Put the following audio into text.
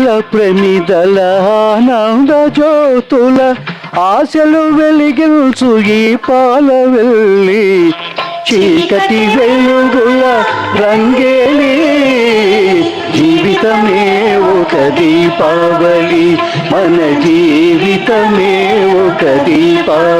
ప్రమిదల ఆనంద జ్యోతుల ఆశలు వెలిగించు ఈ పాల వెళ్ళి చీకటి వెలుగుల రంగేలి జీవితమే ఒక దీపావళి. మన జీవితమే ఒక దీపావళి.